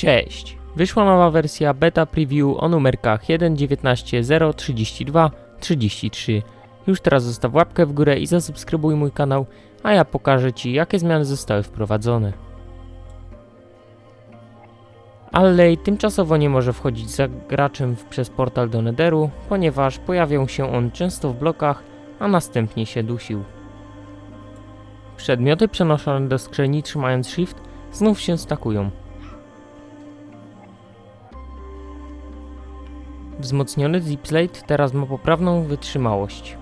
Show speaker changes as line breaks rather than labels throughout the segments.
Cześć! Wyszła nowa wersja beta preview o numerkach 1.19.0.32.33. Już teraz zostaw łapkę w górę i zasubskrybuj mój kanał, a ja pokażę Ci jakie zmiany zostały wprowadzone. Alley tymczasowo nie może wchodzić za graczem przez portal do Netheru, ponieważ pojawiał się on często w blokach, a następnie się dusił. Przedmioty przenoszone do skrzyni trzymając shift znów się stakują. Wzmocniony Zipslate teraz ma poprawną wytrzymałość.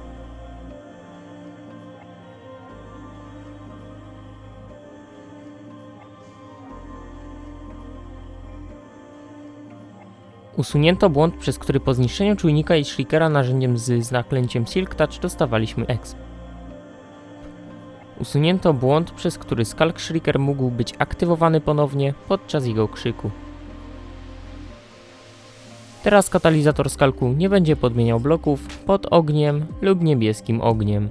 Usunięto błąd, przez który po zniszczeniu czujnika i shriekera narzędziem z zaklęciem Silk Touch dostawaliśmy exp. Usunięto błąd, przez który Skulk Shrieker mógł być aktywowany ponownie podczas jego krzyku. Teraz katalizator skalku nie będzie podmieniał bloków pod ogniem lub niebieskim ogniem.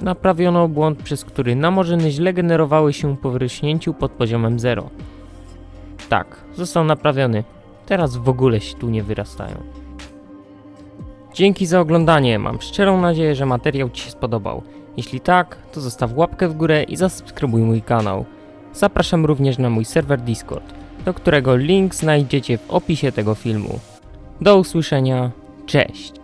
Naprawiono błąd, przez który namorzyny źle generowały się po wyrośnięciu pod poziomem 0. Tak, został naprawiony. Teraz w ogóle się tu nie wyrastają. Dzięki za oglądanie. Mam szczerą nadzieję, że materiał Ci się spodobał. Jeśli tak, to zostaw łapkę w górę i zasubskrybuj mój kanał. Zapraszam również na mój serwer Discord, do którego link znajdziecie w opisie tego filmu. Do usłyszenia. Cześć!